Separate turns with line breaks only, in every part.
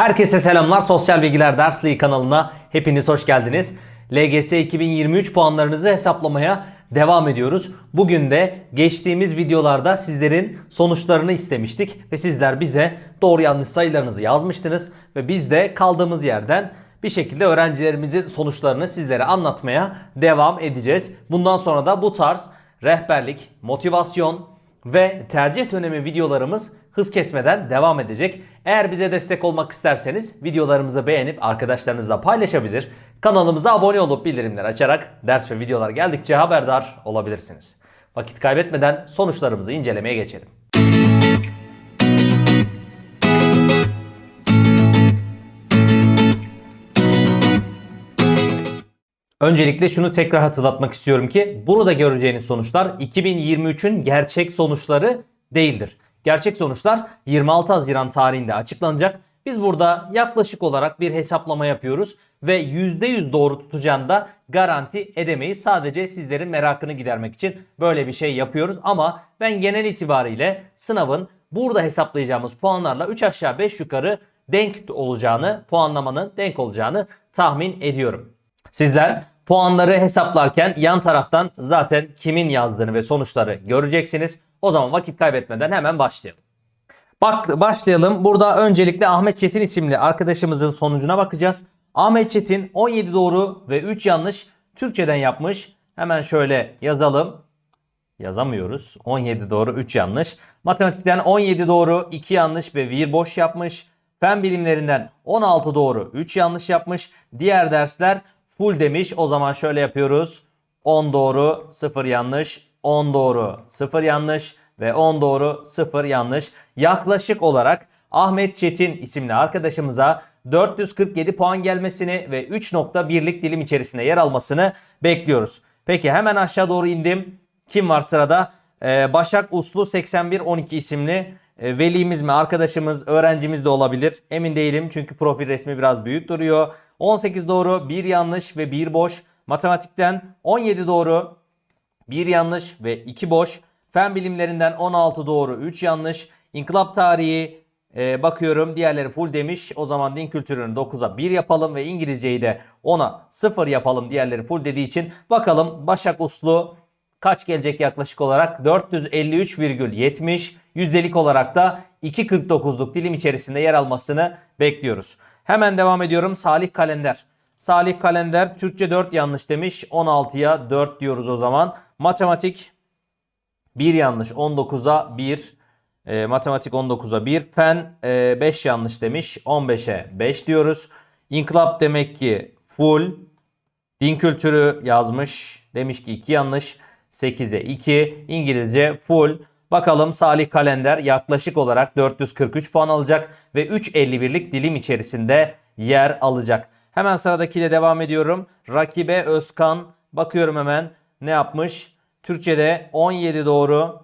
Herkese selamlar. Sosyal Bilgiler Dersliği kanalına hepiniz hoş geldiniz. LGS 2023 puanlarınızı hesaplamaya devam ediyoruz. Bugün de geçtiğimiz videolarda sizlerin sonuçlarını istemiştik ve sizler bize doğru yanlış sayılarınızı yazmıştınız ve biz de kaldığımız yerden bir şekilde öğrencilerimizin sonuçlarını sizlere anlatmaya devam edeceğiz. Bundan sonra da bu tarz rehberlik, motivasyon ve tercih dönemi videolarımız hız kesmeden devam edecek. Eğer bize destek olmak isterseniz videolarımızı beğenip arkadaşlarınızla paylaşabilir. Kanalımıza abone olup bildirimleri açarak ders ve videolar geldikçe haberdar olabilirsiniz. Vakit kaybetmeden sonuçlarımızı incelemeye geçelim. Öncelikle şunu tekrar hatırlatmak istiyorum ki burada göreceğiniz sonuçlar 2023'ün gerçek sonuçları değildir. Gerçek sonuçlar 26 Haziran tarihinde açıklanacak. Biz burada yaklaşık olarak bir hesaplama yapıyoruz ve %100 doğru tutacağını da garanti edemeyiz. Sadece sizlerin merakını gidermek için böyle bir şey yapıyoruz ama ben genel itibariyle sınavın burada hesaplayacağımız puanlarla 3 aşağı 5 yukarı denk olacağını, puanlamanın denk olacağını tahmin ediyorum. Sizler puanları hesaplarken yan taraftan zaten kimin yazdığını ve sonuçları göreceksiniz. O zaman vakit kaybetmeden hemen başlayalım. Bak başlayalım. Burada öncelikle Ahmet Çetin isimli arkadaşımızın sonucuna bakacağız. Ahmet Çetin 17 doğru ve 3 yanlış Türkçeden yapmış. Hemen şöyle yazalım. Yazamıyoruz. 17 doğru 3 yanlış. Matematikten 17 doğru 2 yanlış ve 1 boş yapmış. Fen bilimlerinden 16 doğru 3 yanlış yapmış. Diğer dersler full demiş. O zaman şöyle yapıyoruz. 10 doğru 0 yanlış. 10 doğru 0 yanlış ve 10 doğru 0 yanlış. Yaklaşık olarak Ahmet Çetin isimli arkadaşımıza 447 puan gelmesini ve 3.1'lik dilim içerisinde yer almasını bekliyoruz. Peki hemen aşağı doğru indim. Kim var sırada? Ee, Başak Uslu 8112 isimli e, velimiz mi, arkadaşımız, öğrencimiz de olabilir. Emin değilim çünkü profil resmi biraz büyük duruyor. 18 doğru, 1 yanlış ve 1 boş. Matematikten 17 doğru, 1 yanlış ve 2 boş. Fen bilimlerinden 16 doğru 3 yanlış. İnkılap tarihi e, bakıyorum diğerleri full demiş. O zaman din kültürünü 9'a 1 yapalım ve İngilizceyi de 10'a 0 yapalım diğerleri full dediği için. Bakalım Başak Uslu kaç gelecek yaklaşık olarak? 453,70 yüzdelik olarak da 2.49'luk dilim içerisinde yer almasını bekliyoruz. Hemen devam ediyorum. Salih Kalender. Salih Kalender Türkçe 4 yanlış demiş. 16'ya 4 diyoruz o zaman. Matematik 1 yanlış 19'a 1. E, matematik 19'a 1. Fen e, 5 yanlış demiş. 15'e 5 diyoruz. İnkılap demek ki full. Din kültürü yazmış. Demiş ki 2 yanlış. 8'e 2. İngilizce full. Bakalım Salih Kalender yaklaşık olarak 443 puan alacak ve 3.51'lik dilim içerisinde yer alacak. Hemen sıradakiyle devam ediyorum. Rakibe Özkan. Bakıyorum hemen ne yapmış? Türkçe'de 17 doğru.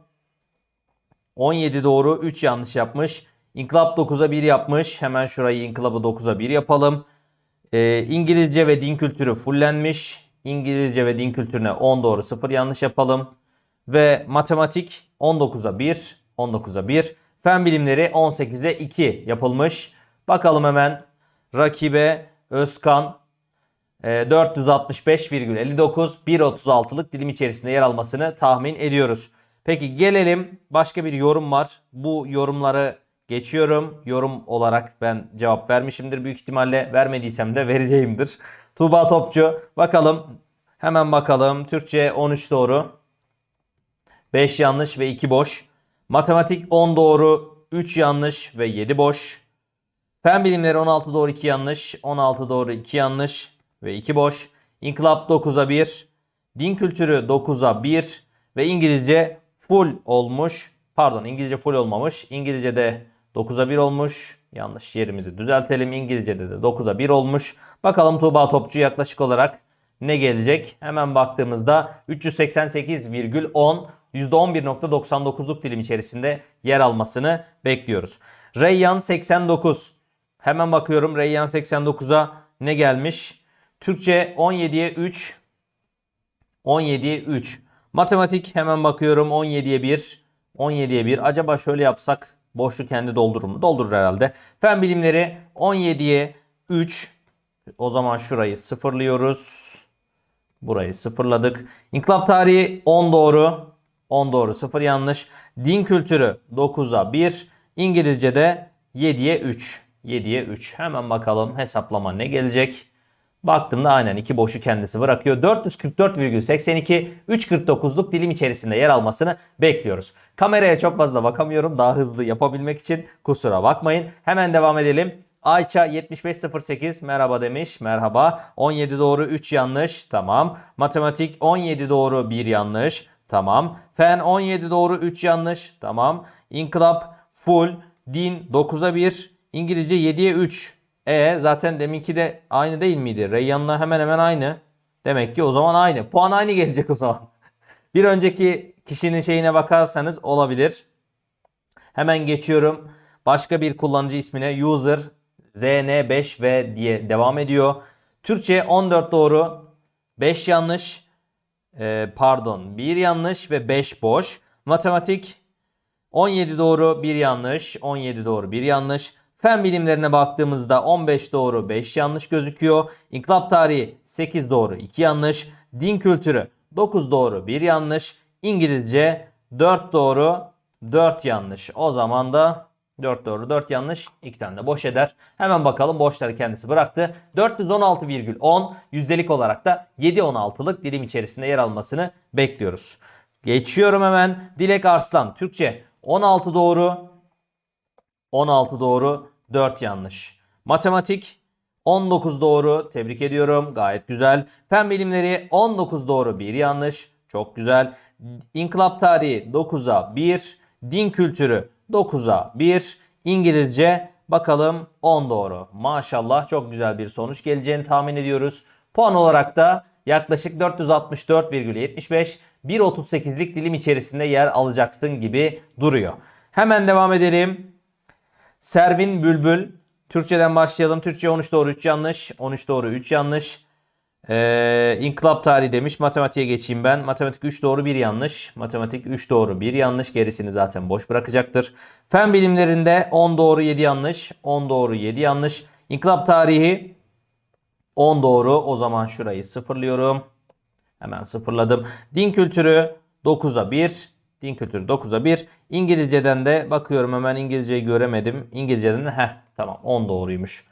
17 doğru 3 yanlış yapmış. İnkılap 9'a 1 yapmış. Hemen şurayı inkılabı 9'a 1 yapalım. Ee, İngilizce ve din kültürü fullenmiş. İngilizce ve din kültürüne 10 doğru 0 yanlış yapalım. Ve matematik 19'a 1. 19'a 1. Fen bilimleri 18'e 2 yapılmış. Bakalım hemen rakibe Özkan e, 465,59 1.36'lık dilim içerisinde yer almasını tahmin ediyoruz. Peki gelelim başka bir yorum var. Bu yorumları geçiyorum. Yorum olarak ben cevap vermişimdir büyük ihtimalle. Vermediysem de vereceğimdir. Tuğba Topçu. Bakalım. Hemen bakalım. Türkçe 13 doğru. 5 yanlış ve 2 boş. Matematik 10 doğru, 3 yanlış ve 7 boş. Fen bilimleri 16 doğru 2 yanlış, 16 doğru 2 yanlış ve 2 boş. İnkılap 9'a 1, din kültürü 9'a 1 ve İngilizce full olmuş. Pardon İngilizce full olmamış. İngilizce'de 9'a 1 olmuş. Yanlış yerimizi düzeltelim. İngilizce'de de 9'a 1 olmuş. Bakalım Tuğba Topçu yaklaşık olarak ne gelecek? Hemen baktığımızda 388,10 %11.99'luk dilim içerisinde yer almasını bekliyoruz. Reyyan 89. Hemen bakıyorum Reyyan 89'a ne gelmiş? Türkçe 17'ye 3. 17'ye 3. Matematik hemen bakıyorum 17'ye 1. 17'ye 1. Acaba şöyle yapsak Boşluk kendi doldurur mu? Doldurur herhalde. Fen bilimleri 17'ye 3. O zaman şurayı sıfırlıyoruz. Burayı sıfırladık. İnkılap tarihi 10 doğru. 10 doğru 0 yanlış. Din kültürü 9'a 1. İngilizce'de 7'ye 3. 7'ye 3. Hemen bakalım hesaplama ne gelecek. Baktığımda aynen iki boşu kendisi bırakıyor. 444,82 3.49'luk dilim içerisinde yer almasını bekliyoruz. Kameraya çok fazla bakamıyorum. Daha hızlı yapabilmek için kusura bakmayın. Hemen devam edelim. Ayça 7508 merhaba demiş. Merhaba. 17 doğru 3 yanlış. Tamam. Matematik 17 doğru 1 yanlış. Tamam. Fen 17 doğru 3 yanlış. Tamam. İnkılap full. Din 9'a 1. İngilizce 7'ye 3. E zaten deminki de aynı değil miydi? Reyyan'la hemen hemen aynı. Demek ki o zaman aynı. Puan aynı gelecek o zaman. Bir önceki kişinin şeyine bakarsanız olabilir. Hemen geçiyorum. Başka bir kullanıcı ismine user zn5v diye devam ediyor. Türkçe 14 doğru, 5 yanlış, e, pardon 1 yanlış ve 5 boş. Matematik 17 doğru, 1 yanlış, 17 doğru, 1 yanlış. Fen bilimlerine baktığımızda 15 doğru, 5 yanlış gözüküyor. İnkılap tarihi 8 doğru, 2 yanlış. Din kültürü 9 doğru, 1 yanlış. İngilizce 4 doğru, 4 yanlış. O zaman da 4 doğru 4 yanlış 2 tane de boş eder. Hemen bakalım boşları kendisi bıraktı. 416,10 yüzdelik olarak da 7-16'lık dilim içerisinde yer almasını bekliyoruz. Geçiyorum hemen. Dilek Arslan Türkçe 16 doğru 16 doğru 4 yanlış. Matematik 19 doğru tebrik ediyorum gayet güzel. Fen bilimleri 19 doğru 1 yanlış çok güzel. İnkılap tarihi 9'a 1. Din kültürü 9'a 1. İngilizce bakalım 10 doğru. Maşallah çok güzel bir sonuç geleceğini tahmin ediyoruz. Puan olarak da yaklaşık 464,75 1.38'lik dilim içerisinde yer alacaksın gibi duruyor. Hemen devam edelim. Servin Bülbül. Türkçeden başlayalım. Türkçe 13 doğru 3 yanlış. 13 doğru 3 yanlış. Ee, İnkılap tarihi demiş. Matematiğe geçeyim ben. Matematik 3 doğru 1 yanlış. Matematik 3 doğru 1 yanlış. Gerisini zaten boş bırakacaktır. Fen bilimlerinde 10 doğru 7 yanlış. 10 doğru 7 yanlış. İnkılap tarihi 10 doğru. O zaman şurayı sıfırlıyorum. Hemen sıfırladım. Din kültürü 9'a 1. Din kültürü 9'a 1. İngilizceden de bakıyorum hemen İngilizceyi göremedim. İngilizceden de heh tamam 10 doğruymuş.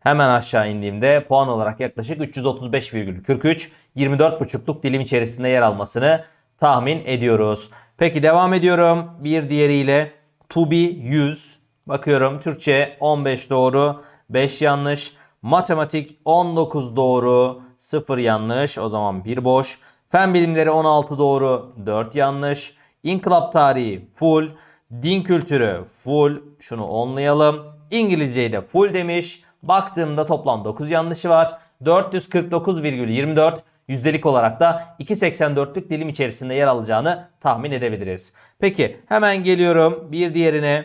Hemen aşağı indiğimde puan olarak yaklaşık 335,43 24,5'luk dilim içerisinde yer almasını tahmin ediyoruz. Peki devam ediyorum. Bir diğeriyle to be 100. Bakıyorum Türkçe 15 doğru, 5 yanlış. Matematik 19 doğru, 0 yanlış. O zaman 1 boş. Fen bilimleri 16 doğru, 4 yanlış. İnkılap tarihi full. Din kültürü full. Şunu onlayalım. İngilizceyi de full demiş. Baktığımda toplam 9 yanlışı var. 449,24 yüzdelik olarak da 2.84'lük dilim içerisinde yer alacağını tahmin edebiliriz. Peki hemen geliyorum bir diğerine.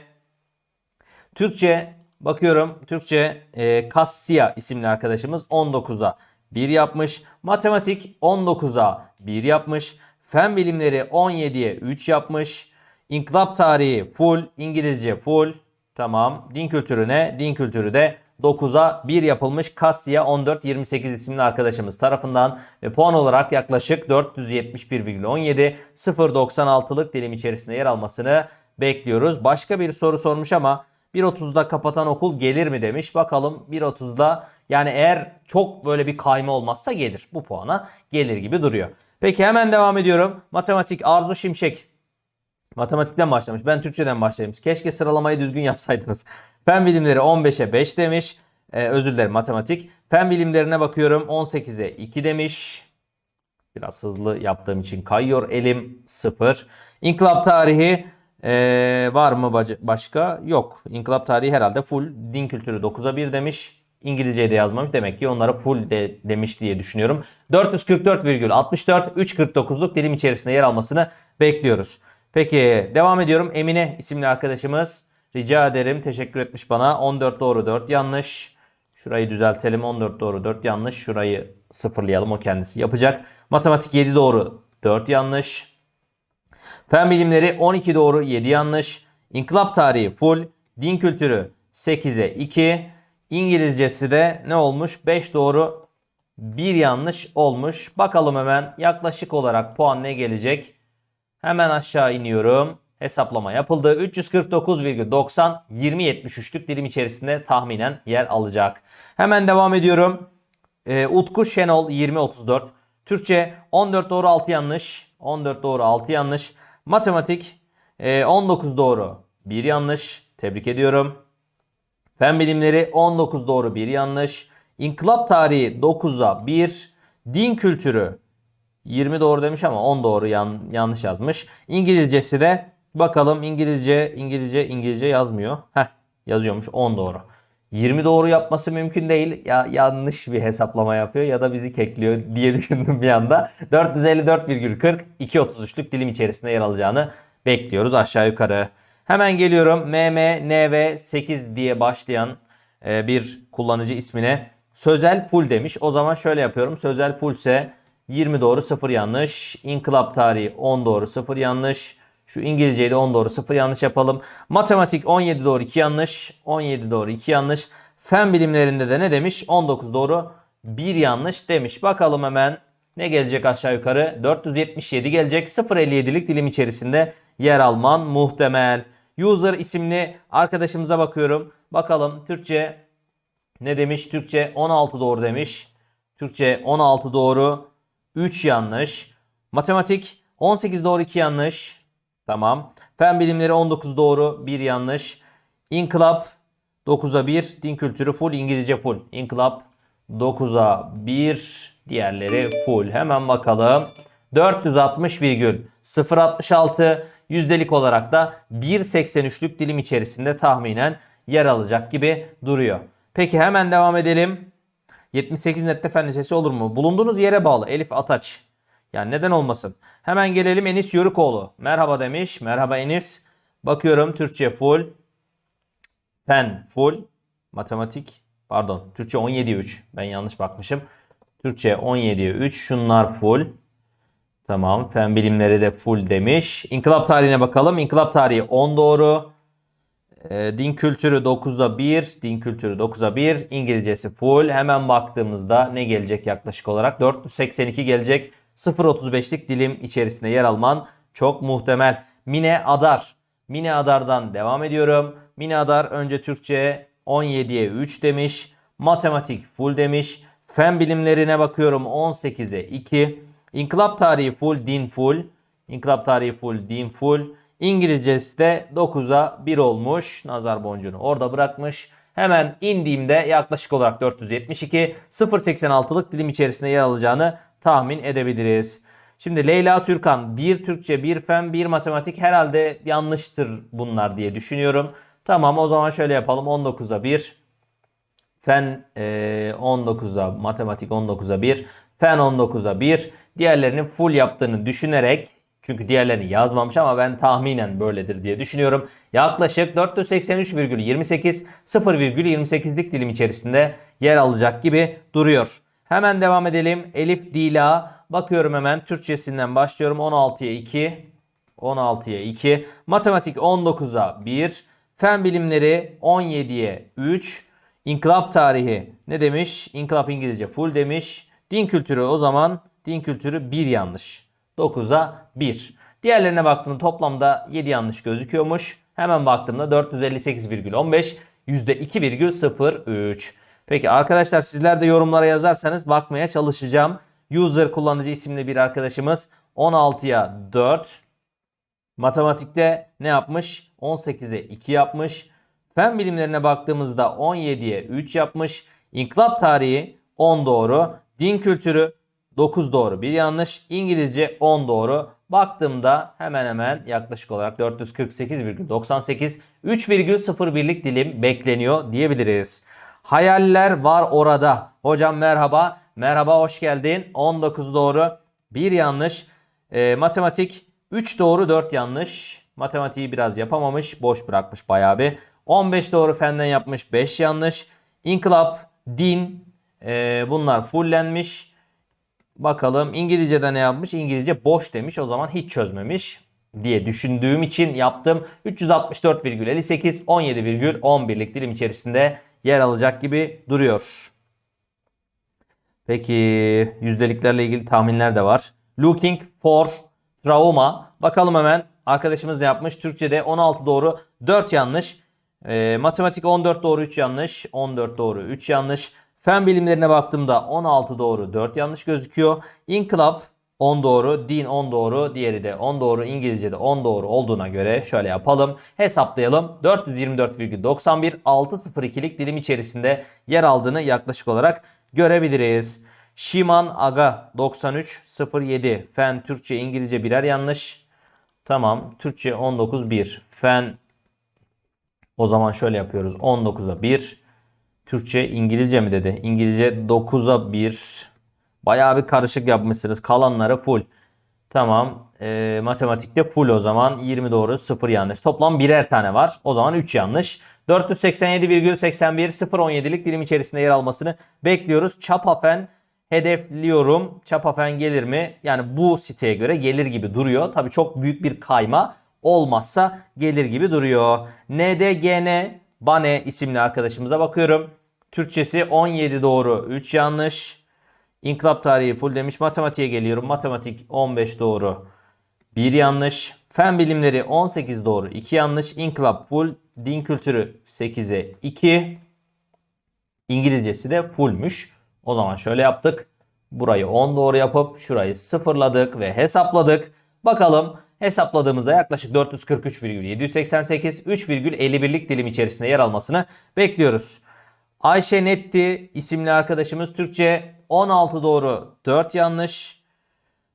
Türkçe bakıyorum. Türkçe e, Kassia isimli arkadaşımız 19'a 1 yapmış. Matematik 19'a 1 yapmış. Fen bilimleri 17'ye 3 yapmış. İnkılap tarihi full. İngilizce full. Tamam. Din kültürüne, din kültürü de 9'a 1 yapılmış Kasya 1428 isimli arkadaşımız tarafından ve puan olarak yaklaşık 471,17 0.96'lık dilim içerisinde yer almasını bekliyoruz. Başka bir soru sormuş ama 1.30'da kapatan okul gelir mi demiş. Bakalım 1.30'da yani eğer çok böyle bir kayma olmazsa gelir. Bu puana gelir gibi duruyor. Peki hemen devam ediyorum. Matematik Arzu Şimşek Matematikten başlamış. Ben Türkçeden başlayayım. Keşke sıralamayı düzgün yapsaydınız. Fen bilimleri 15'e 5 demiş. Ee, özür dilerim matematik. Fen bilimlerine bakıyorum 18'e 2 demiş. Biraz hızlı yaptığım için kayıyor elim 0. İnkılap tarihi ee, var mı başka? Yok. İnkılap tarihi herhalde full. Din kültürü 9'a 1 demiş. İngilizce'de yazmamış. Demek ki onlara full de demiş diye düşünüyorum. 444,64 3.49'luk dilim içerisinde yer almasını bekliyoruz. Peki devam ediyorum. Emine isimli arkadaşımız rica ederim. Teşekkür etmiş bana. 14 doğru 4 yanlış. Şurayı düzeltelim. 14 doğru 4 yanlış. Şurayı sıfırlayalım. O kendisi yapacak. Matematik 7 doğru 4 yanlış. Fen bilimleri 12 doğru 7 yanlış. İnkılap tarihi full. Din kültürü 8'e 2. İngilizcesi de ne olmuş? 5 doğru bir yanlış olmuş. Bakalım hemen yaklaşık olarak puan ne gelecek? Hemen aşağı iniyorum. Hesaplama yapıldı. 349,90 20.73'lük dilim içerisinde tahminen yer alacak. Hemen devam ediyorum. Ee, Utku Şenol 20.34. Türkçe 14 doğru 6 yanlış. 14 doğru 6 yanlış. Matematik e, 19 doğru 1 yanlış. Tebrik ediyorum. Fen bilimleri 19 doğru 1 yanlış. İnkılap tarihi 9'a 1. Din kültürü 20 doğru demiş ama 10 doğru yan- yanlış yazmış. İngilizcesi de bakalım İngilizce İngilizce İngilizce yazmıyor. Heh yazıyormuş 10 doğru. 20 doğru yapması mümkün değil. Ya yanlış bir hesaplama yapıyor ya da bizi kekliyor diye düşündüm bir anda. 454,40 2.33'lük dilim içerisinde yer alacağını bekliyoruz aşağı yukarı. Hemen geliyorum. MMNV 8 diye başlayan e, bir kullanıcı ismine sözel full demiş. O zaman şöyle yapıyorum. Sözel full ise 20 doğru 0 yanlış. İnkılap tarihi 10 doğru 0 yanlış. Şu İngilizceyi de 10 doğru 0 yanlış yapalım. Matematik 17 doğru 2 yanlış. 17 doğru 2 yanlış. Fen bilimlerinde de ne demiş? 19 doğru 1 yanlış demiş. Bakalım hemen ne gelecek aşağı yukarı? 477 gelecek. 0.57'lik dilim içerisinde yer alman muhtemel. User isimli arkadaşımıza bakıyorum. Bakalım Türkçe ne demiş? Türkçe 16 doğru demiş. Türkçe 16 doğru 3 yanlış. Matematik 18 doğru 2 yanlış. Tamam. Fen bilimleri 19 doğru 1 yanlış. İnkılap 9'a 1. Din kültürü full. İngilizce full. İnkılap 9'a 1. Diğerleri full. Hemen bakalım. 460,066 yüzdelik olarak da 1.83'lük dilim içerisinde tahminen yer alacak gibi duruyor. Peki hemen devam edelim. 78 nette fen lisesi olur mu? Bulunduğunuz yere bağlı. Elif Ataç. Yani neden olmasın? Hemen gelelim Enis Yörükoğlu. Merhaba demiş. Merhaba Enis. Bakıyorum Türkçe full. Fen full. Matematik pardon Türkçe 17'ye 3. Ben yanlış bakmışım. Türkçe 17'ye 3. Şunlar full. Tamam. Fen bilimleri de full demiş. İnkılap tarihine bakalım. İnkılap tarihi 10 doğru. Ee, din kültürü 9'a 1. Din kültürü 9'a 1. İngilizcesi full. Hemen baktığımızda ne gelecek yaklaşık olarak? 482 gelecek. 0.35'lik dilim içerisinde yer alman çok muhtemel. Mine Adar. Mine Adar'dan devam ediyorum. Mine Adar önce Türkçe 17'ye 3 demiş. Matematik full demiş. Fen bilimlerine bakıyorum 18'e 2. İnkılap tarihi full, din full. İnkılap tarihi full, din full. İngilizcesi de 9'a 1 olmuş. Nazar boncuğunu orada bırakmış. Hemen indiğimde yaklaşık olarak 472 0.86'lık dilim içerisinde yer alacağını tahmin edebiliriz. Şimdi Leyla Türkan bir Türkçe, bir fen, bir matematik herhalde yanlıştır bunlar diye düşünüyorum. Tamam o zaman şöyle yapalım 19'a 1. Fen e, 19'a, matematik 19'a 1, fen 19'a 1. Diğerlerini full yaptığını düşünerek çünkü diğerlerini yazmamış ama ben tahminen böyledir diye düşünüyorum. Yaklaşık 483,28 0,28'lik dilim içerisinde yer alacak gibi duruyor. Hemen devam edelim. Elif Dila. Bakıyorum hemen Türkçesinden başlıyorum. 16'ya 2. 16'ya 2. Matematik 19'a 1. Fen bilimleri 17'ye 3. İnkılap tarihi ne demiş? İnkılap İngilizce full demiş. Din kültürü o zaman din kültürü 1 yanlış. 9'a 1. Diğerlerine baktığımda toplamda 7 yanlış gözüküyormuş. Hemen baktığımda 458,15 %2,03. Peki arkadaşlar sizler de yorumlara yazarsanız bakmaya çalışacağım. User kullanıcı isimli bir arkadaşımız 16'ya 4. Matematikte ne yapmış? 18'e 2 yapmış. Fen bilimlerine baktığımızda 17'ye 3 yapmış. İnkılap tarihi 10 doğru. Din kültürü 9 doğru 1 yanlış. İngilizce 10 doğru. Baktığımda hemen hemen yaklaşık olarak 448,98 3,01'lik dilim bekleniyor diyebiliriz. Hayaller var orada. Hocam merhaba. Merhaba hoş geldin. 19 doğru. 1 yanlış. E, matematik 3 doğru 4 yanlış. Matematiği biraz yapamamış. Boş bırakmış bayağı bir. 15 doğru fenden yapmış. 5 yanlış. İnkılap, din e, bunlar fullenmiş. Bakalım İngilizce'de ne yapmış? İngilizce boş demiş. O zaman hiç çözmemiş. diye düşündüğüm için yaptım. 364,58 17,11'lik dilim içerisinde yer alacak gibi duruyor. Peki yüzdeliklerle ilgili tahminler de var. Looking for trauma. Bakalım hemen arkadaşımız ne yapmış? Türkçe'de 16 doğru 4 yanlış. Ee, matematik 14 doğru 3 yanlış. 14 doğru 3 yanlış. Fen bilimlerine baktığımda 16 doğru 4 yanlış gözüküyor. İnkılap 10 doğru, din 10 doğru, diğeri de 10 doğru, İngilizce'de 10 doğru olduğuna göre şöyle yapalım. Hesaplayalım. 424,91 602'lik dilim içerisinde yer aldığını yaklaşık olarak görebiliriz. Şiman Aga 9307 Fen Türkçe İngilizce birer yanlış. Tamam. Türkçe 19 1. Fen o zaman şöyle yapıyoruz. 19'a 1. Türkçe İngilizce mi dedi? İngilizce 9'a 1. Bayağı bir karışık yapmışsınız. Kalanları full. Tamam. Ee, matematikte full o zaman. 20 doğru 0 yanlış. Toplam birer tane var. O zaman 3 yanlış. 487,81 017'lik dilim içerisinde yer almasını bekliyoruz. Çapafen hedefliyorum. Çapafen gelir mi? Yani bu siteye göre gelir gibi duruyor. Tabii çok büyük bir kayma olmazsa gelir gibi duruyor. NDGN Bane isimli arkadaşımıza bakıyorum. Türkçesi 17 doğru 3 yanlış. İnkılap tarihi full demiş. Matematiğe geliyorum. Matematik 15 doğru 1 yanlış. Fen bilimleri 18 doğru 2 yanlış. İnkılap full. Din kültürü 8'e 2. İngilizcesi de fullmüş. O zaman şöyle yaptık. Burayı 10 doğru yapıp şurayı sıfırladık ve hesapladık. Bakalım hesapladığımızda yaklaşık 443,788 3,51'lik dilim içerisinde yer almasını bekliyoruz. Ayşe Netti isimli arkadaşımız Türkçe 16 doğru 4 yanlış.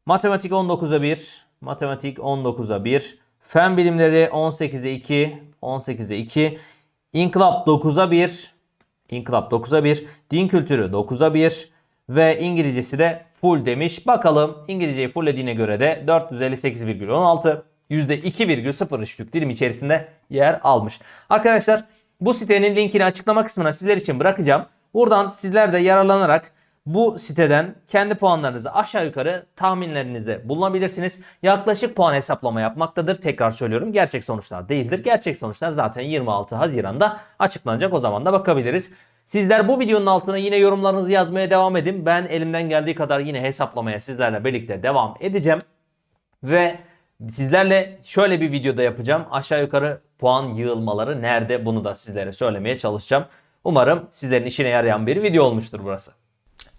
Matematik 19'a 1. Matematik 19'a 1. Fen bilimleri 18'e 2. 18'e 2. İnkılap 9'a 1. İnkılap 9'a 1. Din kültürü 9'a 1. Ve İngilizcesi de full demiş. Bakalım İngilizceyi fulllediğine göre de 458,16 %2,03'lük dilim içerisinde yer almış. Arkadaşlar bu sitenin linkini açıklama kısmına sizler için bırakacağım. Buradan sizler de yararlanarak bu siteden kendi puanlarınızı aşağı yukarı tahminlerinizi bulunabilirsiniz. Yaklaşık puan hesaplama yapmaktadır. Tekrar söylüyorum gerçek sonuçlar değildir. Gerçek sonuçlar zaten 26 Haziran'da açıklanacak. O zaman da bakabiliriz. Sizler bu videonun altına yine yorumlarınızı yazmaya devam edin. Ben elimden geldiği kadar yine hesaplamaya sizlerle birlikte devam edeceğim. Ve sizlerle şöyle bir videoda yapacağım. Aşağı yukarı puan yığılmaları nerede bunu da sizlere söylemeye çalışacağım. Umarım sizlerin işine yarayan bir video olmuştur burası.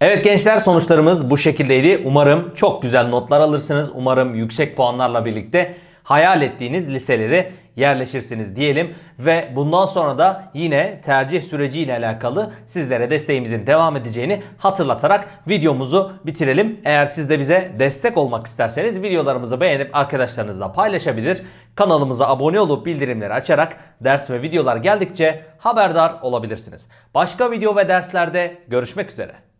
Evet gençler sonuçlarımız bu şekildeydi. Umarım çok güzel notlar alırsınız. Umarım yüksek puanlarla birlikte hayal ettiğiniz liseleri yerleşirsiniz diyelim. Ve bundan sonra da yine tercih süreciyle alakalı sizlere desteğimizin devam edeceğini hatırlatarak videomuzu bitirelim. Eğer siz de bize destek olmak isterseniz videolarımızı beğenip arkadaşlarınızla paylaşabilir. Kanalımıza abone olup bildirimleri açarak ders ve videolar geldikçe haberdar olabilirsiniz. Başka video ve derslerde görüşmek üzere.